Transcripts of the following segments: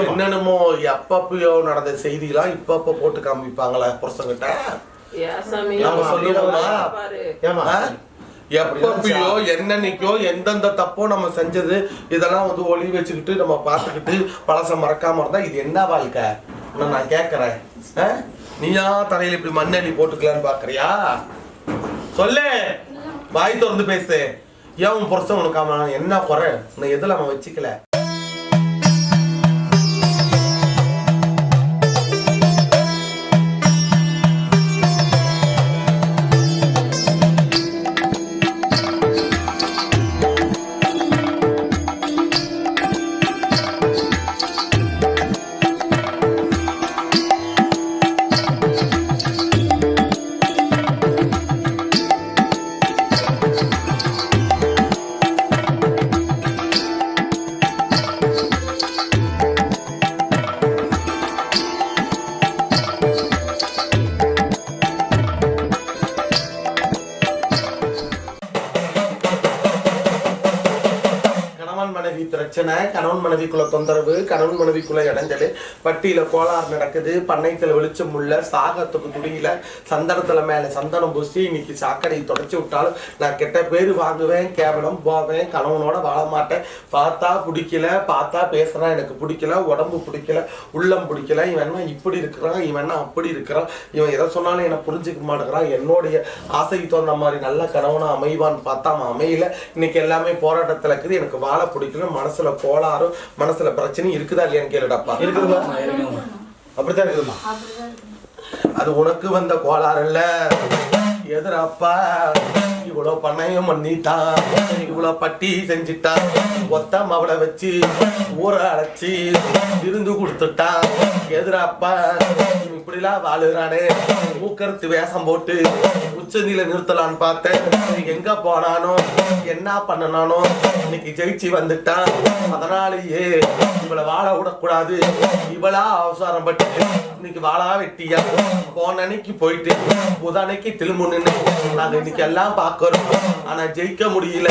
என்னென்னமோ எப்பப்பயோ நடந்த செய்திலாம் இப்பப்ப போட்டு காமிப்பாங்களே புருஷங்கிட்ட? எப்பப்பயோ என்னன்னைக்கோ எந்தெந்த தப்போ நம்ம செஞ்சது இதெல்லாம் வந்து ஒளி வச்சுக்கிட்டு நம்ம பார்த்துக்கிட்டு பழச மறக்காம இருந்தா இது என்ன வாழ்க்கை? நான் நான் கேட்கறேன் ஆ? நீயா தலையில இப்படி மண்ணெண்ணி போட்டுக்கலான்னு பாக்குறியா? சொல்லு. வாய் திறந்து பேசு. ஏன் உன் புருஷன் உனக்கு அவன் என்ன குறை? உன்னை எதுல அவன் வச்சுக்கல? பிரச்சனை கணவன் மனைவிக்குள்ள தொந்தரவு கணவன் மனைவிக்குள்ள இடைஞ்சல் பட்டியில கோளாறு நடக்குது பண்ணைத்துல வெளிச்சம் உள்ள சாகத்துக்கு துணியில சந்தனத்துல மேல சந்தனம் பூசி இன்னைக்கு சாக்கடையை தொடச்சி விட்டாலும் நான் கெட்ட பேர் வாங்குவேன் கேவலம் போவேன் கணவனோட வாழ மாட்டேன். பார்த்தா பிடிக்கல பார்த்தா பேசுறான் எனக்கு பிடிக்கல உடம்பு பிடிக்கல உள்ளம் பிடிக்கல இவன் இப்படி இருக்கிறான் இவன் அப்படி இருக்கிறான் இவன் எதை சொன்னாலும் என்ன புரிஞ்சுக்க மாட்டேங்கிறான். என்னுடைய ஆசைக்கு தகுந்த மாதிரி நல்ல கணவனா அமைவான்னு பார்த்தா அவன் அமையல. இன்னைக்கு எல்லாமே போராட்டத்துல இருக்குது எனக்கு வாழ பிடிக்கல மனசுல கோளாறும் மனசுல பிரச்சனையும் இருக்குதா இல்லையான்னு கேளுடாப்பா. இருக்குதுமா அப்படித்தான் இருக்குதுமா அது உனக்கு வந்த கோளாறு இல்ல. எதிரப்பா. இவ்வளவு பண்ணையும் பண்ணிட்டான் இவ்வளவு பட்டி செஞ்சிட்டான் ஒத்த மவளை வச்சு ஊற அடைச்சி விருந்து கொடுத்துட்டான் எதிராப்பா இப்படிலாம் வாழுகிறானே ஊக்கருத்து வேஷம் போட்டு உச்சநில நிறுத்தலான்னு பார்த்தேன். எங்க போனானோ என்ன பண்ணனானோ இன்னைக்கு ஜெயிச்சு வந்துட்டான் அதனாலேயே இவளை வாழ விடக்கூடாது. இவளா அவசரம் பட்டு இன்னைக்கு வாழா வெட்டியா? போன அன்னைக்கு போயிட்டு புத அன்னைக்கு திரும்ப நின்று நாங்க இன்னைக்கு எல்லாம் பாக்குறோம். ஆனா ஜெயிக்க முடியல.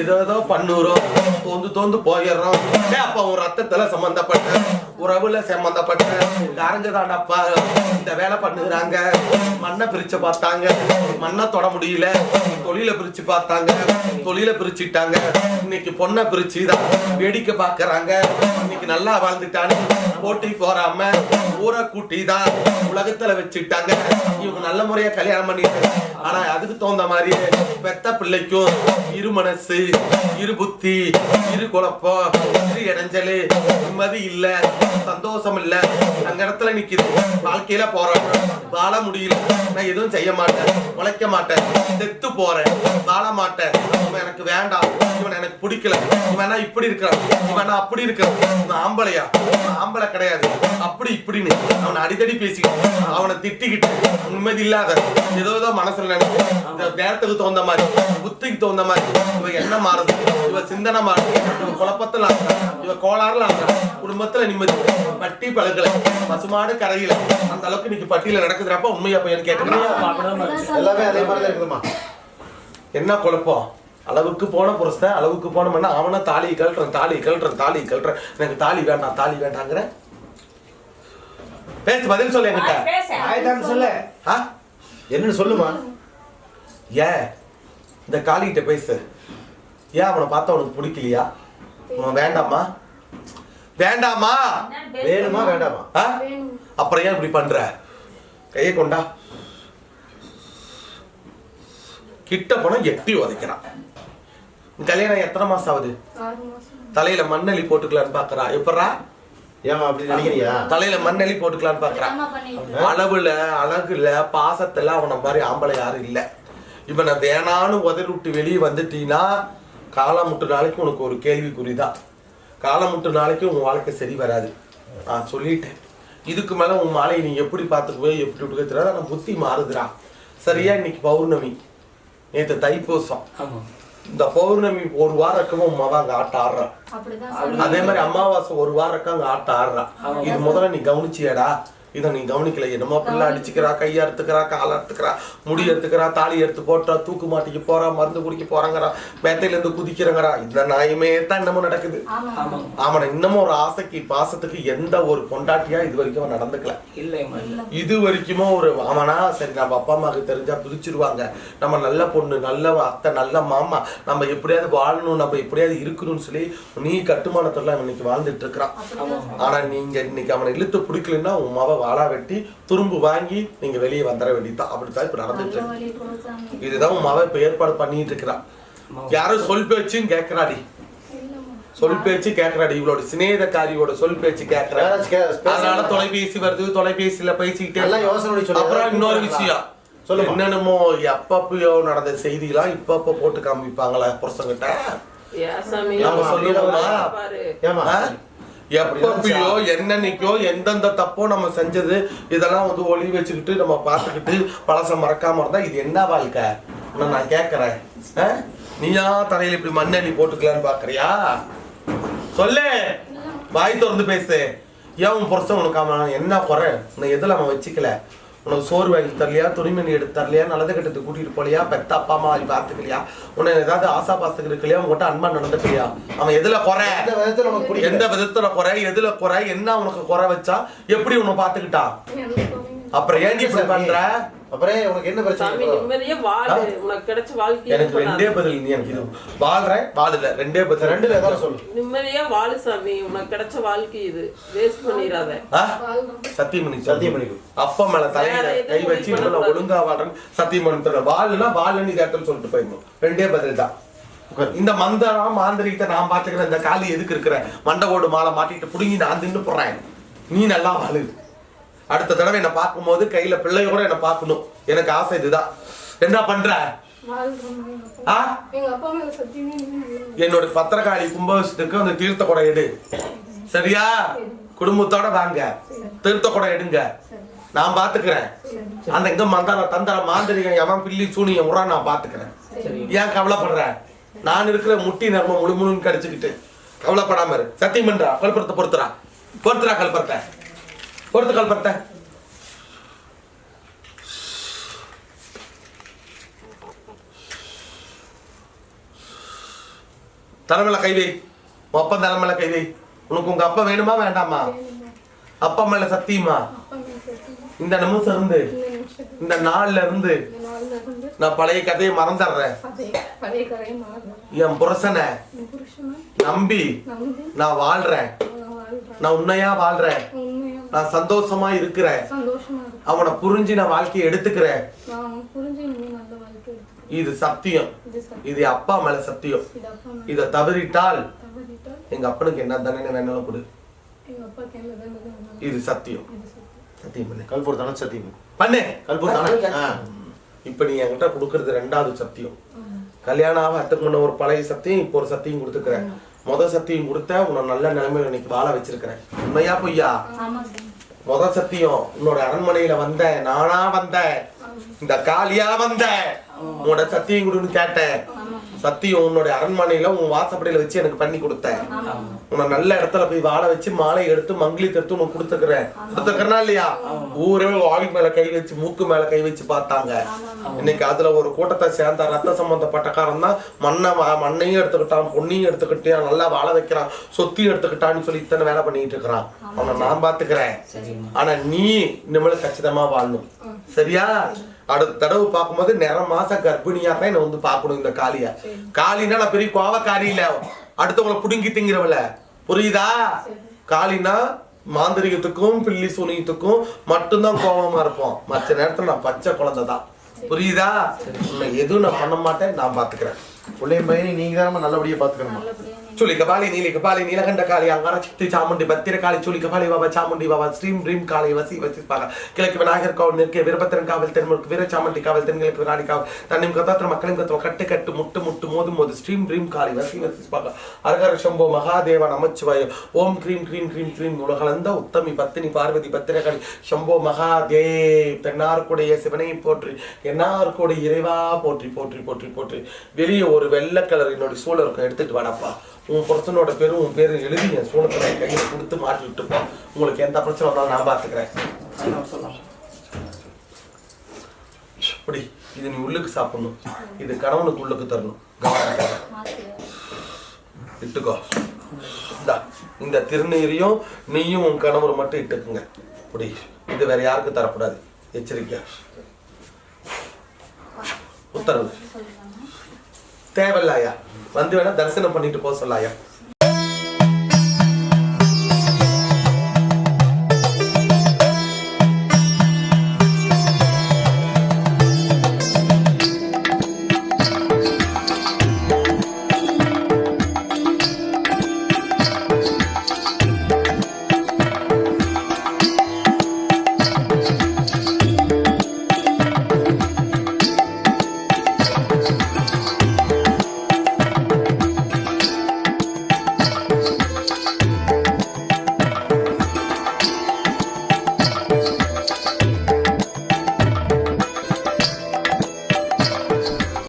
ஏதோ ஏதோ பண்ணுறோம். தோந்து தோந்து போயிடுறோம். ஏய், அப்ப உன் ரத்தத்துல சம்பந்தப்பட்ட உறவுல சம்பந்தப்பட்ட காரங்கதாண்டப்பா இந்த வேலை பண்ணுகிறாங்க. மண்ணை பிரிச்சு பார்த்தாங்க. மண்ணை தொட முடியல. தொழில பிரிச்சு பார்த்தாங்க. தொழில பிரிச்சுட்டாங்க இன்னைக்கு பொண்ணை பிரிச்சு தான் வேடிக்கை பார்க்கறாங்க. இன்னைக்கு நல்லா வாழ்ந்துட்டான்னு போட்டி போறாம ஊரை கூட்டி தான் உலகத்துல வச்சுட்டாங்க இவங்க நல்ல முறையா கல்யாணம் பண்ணிட்டு ஆனா அதுக்கு தகுந்த மாதிரி பெத்த பிள்ளைக்கும் இரு மனசு இரு புத்தி இரு குழப்பம் இரு இடைஞ்சலு நிம்மதி இல்ல சந்தோஷம் இல்ல அங்க இடத்துல நிக்குது. வாழ்க்கையில போறேன். வாழ முடியல. நான் எதுவும் செய்ய மாட்டேன். உழைக்க மாட்டேன். செத்து போறேன். வாழ மாட்டேன். இவன் எனக்கு வேண்டாம். இவன் எனக்கு பிடிக்கல. இவனா இப்படி இருக்கிறான். இவனா அப்படி இருக்கிறான். இவன் ஆம்பளையா? ஆம்பளை கிடையாது. அப்படி இப்படின்னு அவனை அடிக்கடி பேசிக்கிட்டு அவனை திட்டிக்கிட்டு நிம்மதி இல்லாத ஏதோ ஏதோ மனசுல நினைச்சு இந்த நேரத்துக்கு தகுந்த மாதிரி புத்திக்கு தகுந்த மாதிரி இவ என்ன மாறுது இவ சிந்தனை மாறுது இவ குழப்பத்துல ஆகுறா. இவ கோளாறுல ஆகுறா. குடும்பத்துல நிம்மதி பட்டி பழகல பசுமாடு கரையில அந்த அளவுக்கு இன்னைக்கு பட்டியல நடக்குதுறப்ப உண்மையா பையன் கேட்கணும் எல்லாமே அதே மாதிரி தான் இருக்குதுமா என்ன குழப்பம் அளவுக்கு போன புருஷன் அளவுக்கு போன மண்ணா அவனை தாலி கழட்டுறேன் தாலி கழட்டுறேன் தாலி கழட்டுறேன் எனக்கு தாலி வேண்டாம் தாலி வேண்டாங்கிற பேசு பதில் சொல்லு என்கிட்ட சொல்ல ஆ என்னன்னு சொல்லுமா ஏன் இந்த காளிகிட்ட பேசு ஏன் அவனை பார்த்தா உனக்கு பிடிக்கலையா? அவன் வேண்டாமா? வேண்டாமா? வேணுமா வேண்டாமா? ஆ? அப்புறம் ஏன் இப்படி பண்ற? கையை கொண்டா. கிட்ட போனா எட்டி உதைக்கிறான். உன் கல்யாணம் எத்தனை மாசம் ஆகுது? தலையில மண்ணெளி போட்டுக்கலான்னு பாக்குறா. எப்படா ஏமா அப்படி நினைக்கிறியா? தலையில மண்ணெளி போட்டுக்கலான்னு பாக்குறா. அம்மா பண்ணிட்டு அளவுல அழகுல பாசத்துல அவன மாதிரி ஆம்பளை யாரும் இல்ல. இவனை வேணான்னு உதறி விட்டு வெளியே வந்துட்டீங்கன்னா காலம் முட்டு நாளைக்கு உனக்கு ஒரு கேள்விக்குறிதான். காலம் முட்டு நாளைக்கு உன் வாழ்க்கை சரி வராது. நான் சொல்லிட்டேன். இதுக்கு மேல உன் மாலையை நீ எப்படி பார்த்துக்குவே எப்படி விட்டுக்க தெரியாது. ஆனா புத்தி மாறுதுடா. சரியா இன்னைக்கு பௌர்ணமி. நேற்று தைப்பூசம். இந்த பௌர்ணமி ஒரு வாரம் இருக்கவும் உன் மவ அங்க ஆட்ட ஆடுறான். அப்படிதான் அதே மாதிரி அமாவாசை ஒரு வாரம் இருக்க அங்க ஆட்ட ஆடுறான். இது முதல்ல நீ கவனிச்சியடா. இதை நீ கவனிக்கல. என்னமோ பிள்ளை அடிச்சுக்கிறா கையை அறுத்துக்கிறா காலை அறுத்துக்கிறா முடி எடுத்துக்கிறா தாலி எடுத்து போட்டா தூக்கு மாட்டிக்கு போறா மருந்து குடிக்க போறாங்கறா மேத்தையில இருந்து குதிக்கிறங்கிறா. இந்த நாயுமே தான் இன்னமும் நடக்குது. ஆமா அவனை இன்னமும் ஒரு ஆசைக்கு பாசத்துக்கு எந்த ஒரு பொண்டாட்டியா இது வரைக்கும் நடந்துக்கல. இது வரைக்குமோ ஒரு அவனா சரி நம்ம அப்பா அம்மாவுக்கு தெரிஞ்சா பிடிச்சிருவாங்க நம்ம நல்ல பொண்ணு நல்ல அத்தை நல்ல மாமா நம்ம எப்படியாவது வாழணும் நம்ம எப்படியாவது இருக்கணும்னு சொல்லி நீ கட்டுமானத்துல அவன் இன்னைக்கு வாழ்ந்துட்டு இருக்கிறான். ஆனா நீங்க இன்னைக்கு அவனை இழுத்து பிடிக்கலன்னா உன் மாவை வாழா வெட்டி துரும்பு வாங்கி நீங்க வெளியே வந்துட வேண்டியதுதான். அப்படித்தான் இப்ப நடந்துட்டு இருக்கு. இதுதான் உன் மாவை இப்ப ஏற்பாடு பண்ணிட்டு இருக்கிறான் யாரும் சொல் பேச்சும் கேட்கறாடி சொல் பேச்சு கேட்கறாடி இவளோட சிநேகக்காரியோட சொல் பேச்சு கேட்கறா? அதனால தொலைபேசி வருது தொலைபேசியில பேசிக்கிட்டே எல்லாம் யோசனை. அப்புறம் இன்னொரு சொல்லுங்க. விஷயம். சொல்லுமா. என்னென்னமோ எப்பப்பயோ நடந்த செய்திலாம் இப்பப்ப போட்டு காமிப்பாங்களா புருஷங்கிட்ட. நம்ம சொல்லுவோமா? ஏமா? எப்பப்பயோ என்னன்னைக்கோ எந்தெந்த தப்போ நம்ம செஞ்சது இதெல்லாம் வந்து ஒளி வச்சுக்கிட்டு நம்ம பார்த்துக்கிட்டு பழச மறக்காம இருந்தா இது என்ன வாழ்க்கை? நான் கேட்கறேன்? நீயா தலையில இப்படி மண்ணெண்ணி போட்டுக்கலான்னு பாக்குறியா? சொல்லு. வாய் திறந்து பேசு. ஏன் உன் புருஷன் உனக்கு அவன் என்ன குறை? உன்னை எதுல அவன் வச்சுக்கல? உனக்கு சோறு வாங்கி தரலையா? துணிமணி எடுத்து தரலையா? நல்லது கட்டத்துக்கு கூட்டிட்டு போலையா பெத்த அப்பா அம்மா வாங்கி பார்த்துக்கலையா? உன்னை ஏதாவது ஆசா பாசத்துக்கு இருக்கலையா? உங்ககிட்ட அன்பா நடந்துக்கலையா? அவன் எதுல குறை? எந்த விதத்துல உனக்கு? எந்த விதத்துல குறை? எதுல குறை? என்ன உனக்கு குறை வச்சா? எப்படி உன்னை பாத்துக்கிட்டா அப்புறம் ஏன்டி இப்படி பண்ற? அப்புறம் உனக்கு என்ன பிரச்சனை? நிம்மதியா வாழு. உனக்கு கிடைச்ச வாழ்க்கையை எனக்கு ரெண்டே பதில் நீ எனக்கு இது வாழ்றேன் வாழல ரெண்டே பதில். ரெண்டுல ஏதாவது சொல்லு. நிம்மதியா வாழு சாமி. உனக்கு கிடைச்ச வாழ்க்கை இது. வேஸ்ட் பண்ணிடாத. ஆ? சத்தியம் பண்ணி சத்தியம். அப்பா மேல தலையில கை வச்சு பண்ணக்கூடாது. ஒழுங்கா வாழ்றேன். சத்தியம் பண்ணி தர வாழுனா வாழுன்னு கேட்டேன்னு சொல்லிட்டு போயிடணும். ரெண்டே பதில் தான். இந்த மந்திரம் மாந்திரிகத்தை நான் பாத்துக்கிறேன். இந்த காலி எதுக்கு இருக்கிற? மண்டை ஓடு மாலை மாட்டிட்டு புடுங்கி நான் தின்னு போடுறேன். நீ நல்லா வாழு. அடுத்த தடவை என்னை பார்க்கும்போது கையில பிள்ளையோட என்ன பார்க்கணும். எனக்கு ஆசை இதுதான். என்ன பண்ற? ஆ? என்னோட பத்திரகாளி கும்பகோஷத்துக்கு அந்த தீர்த்த குடம் எடு. சரியா? குடும்பத்தோட வாங்க. தீர்த்த குடம் எடுங்க. நான் பாத்துக்கிறேன். அந்த எங்க மந்தார தந்தர மாந்திரிகம் எவன் பில்லி சூனியம் உரா நான் பாத்துக்கிறேன். ஏன் கவலைப்படுற? நான் இருக்கிற முட்டி நர்மம் முழு முழுன்னு கடிச்சுக்கிட்டு. கவலைப்படாம இரு. சத்தியம் பண்றா. கல்புரத்தை பொறுத்துறா. பொறுத்துறா கல்புரத்தை. பொறுத்து கல்புரத்தை தலைமையில கை அப்ப அப்பா தலைமையில கை உனக்கு உங்க அப்பா வேணுமா வேண்டாமா? அப்பா மேல சத்தியமா? இந்த நிமிஷம் இருந்து இந்த நாள்ல இருந்து நான் பழைய கதையை மறந்துடுறேன். என் புருஷனை நம்பி நான் வாழ்றேன். நான் உண்மையா வாழ்றேன். நான் சந்தோஷமா இருக்கிறேன். சந்தோஷமா இருக்கு. அவனை புரிஞ்சு நான் வாழ்க்கையை எடுத்துக்கிறேன். இது சத்தியம். இது சத்தியம். இது அப்பா மேல சத்தியம். இது அப்பா மேல இதை தவறிட்டால் தவறிட்டா எங்க அப்பனுக்கு என்ன தண்டனை வேணாலும் கொடு. எங்க அப்பாக்கு என்ன தண்டனை வேணாலும் இது சத்தியம். இது சத்தியம். சத்தியம் பண்ணு. கல்பூர் தானே சத்தியம். பண்ணு. கல்பூர் தானே. இப்ப நீ என்கிட்ட கொடுக்கறது ரெண்டாவது சத்தியம். கல்யாணம் ஆகிறதுக்கு முன்ன ஒரு பழைய சத்தியம் இப்போ ஒரு சத்தியம் கொடுத்துக்கிறேன். முத சத்தியம் கொடுத்த உன்னை நல்ல நிலைமையில இன்னைக்கு வாழ வச்சிருக்கிறேன். உண்மையா பொய்யா? முத சத்தியம் உன்னோட அரண்மனையில வந்தேன் நானா வந்தேன். இந்த காலியா வந்தேன். உன்னோட சத்தியம் கொடுன்னு கேட்டேன். சத்தியம் உன்னோட அரண்மனையில உன் வாசப்படியில வச்சு எனக்கு பண்ணி கொடுத்தேன். உன்னை நல்ல இடத்துல போய் வாழ வச்சு மாலை எடுத்து மங்கிலி எடுத்து உனக்கு கொடுத்துக்கிறேன் கொடுத்துக்கிறனா இல்லையா? ஊரே வாய் மேல கை வச்சு மூக்கு மேல கை வச்சு பார்த்தாங்க. இன்னைக்கு அதுல ஒரு கூட்டத்தை சேர்ந்த ரத்த சம்பந்தப்பட்டக்காரன் தான் மண்ணை மண்ணையும் எடுத்துக்கிட்டான் பொண்ணையும் எடுத்துக்கிட்டான் நல்லா வாழ வைக்கிறான் சொத்தையும் எடுத்துக்கிட்டான்னு சொல்லி இத்தனை வேலை பண்ணிட்டு இருக்கிறான். அவனை நான் பாத்துக்கிறேன் ஆனா நீ இனிமேல் கச்சிதமா வாழணும். சரியா? அடுத்த தடவை பார்க்கும்போது நிற மாச கர்ப்பிணியா தான் என்னை வந்து பார்க்கணும் இந்த காளிய. காளினா நான் பெரிய கோவக்காரி இல்ல. அடுத்தவங்களை புடுங்கி திங்கிறவள. புரியுதா? காளினா மாந்திரிகத்துக்கும் பில்லி சுனியத்துக்கும் மட்டும்தான் கோவமா இருப்போம். மற்ற நேரத்துல நான் பச்சை குழந்தை தான் புரியுதா? எதுவும் நான் பண்ண மாட்டேன் நான் பாத்துக்கிறேன். பிள்ளையும் பையனையும் நீங்க தான் நல்லபடியா பாத்துக்கணுமா நல்லபடியா ಚುಲಿ ಕಪಾಲಿ ನೀಲಿ ಕಪಾಲಿ ನೀಲಕಂಠ ಕಾಳಿ ಅಂಗಾರ ಚಿತ್ತಿ ಚಾಮುಂಡಿ ಬತ್ತಿರ ಕಾಳಿ ಚುಲಿ ಕಪಾಲಿ ಬಾಬಾ ಚಾಮುಂಡಿ ಬಾಬಾ ஸ்ரீம் ரீம் காளி வசி வசி பாக கிழக்கு விநாயகர் காவல் நிற்க வீரபத்திரன் காவல் தென்முற்கு வீர சாமண்டி காவல் தென்கிழக்கு விராடி காவல் தன்னிம் கதாத்திர மக்களின் கத்துவ கட்டு கட்டு முட்டு முட்டு மோது மோது ஸ்ரீம் ரீம் காளி வசி வசி பாக அரகர சம்போ மகாதேவ நமச்சிவாய ஓம் க்ரீம் க்ரீம் க்ரீம் க்ரீம் உலகளந்த உத்தமி பத்தினி பார்வதி பத்திரகாளி சம்போ மகாதேவ் தென்னார்க்குடைய சிவனை போற்றி என்னார்க்குடைய இறைவா போற்றி போற்றி போற்றி போற்றி வெளியே ஒரு வெள்ளை கலர் என்னோட சூழல் இருக்கும் எடுத்துட்டு வாடாப்பா உன் புருஷனோட பேரும் உன் பேரும் எழுதி என் சூனத்துல என் கையில் கொடுத்து மாற்றி விட்டு உங்களுக்கு எந்த பிரச்சனை வந்தாலும் நான் பார்த்துக்கிறேன் அப்படி இது நீ உள்ளுக்கு சாப்பிடணும். இது கணவனுக்கு உள்ளுக்கு தரணும். இட்டுக்கோ. இந்தா இந்த திருநீரையும் நீயும் உன் கணவர் மட்டும் இட்டுக்குங்க. அப்படி இது வேற யாருக்கும் தரக்கூடாது. எச்சரிக்கை உத்தரவு. தேவையில்லையா? வந்து வேணா தரிசனம் பண்ணிட்டு போக சொல்லாயா?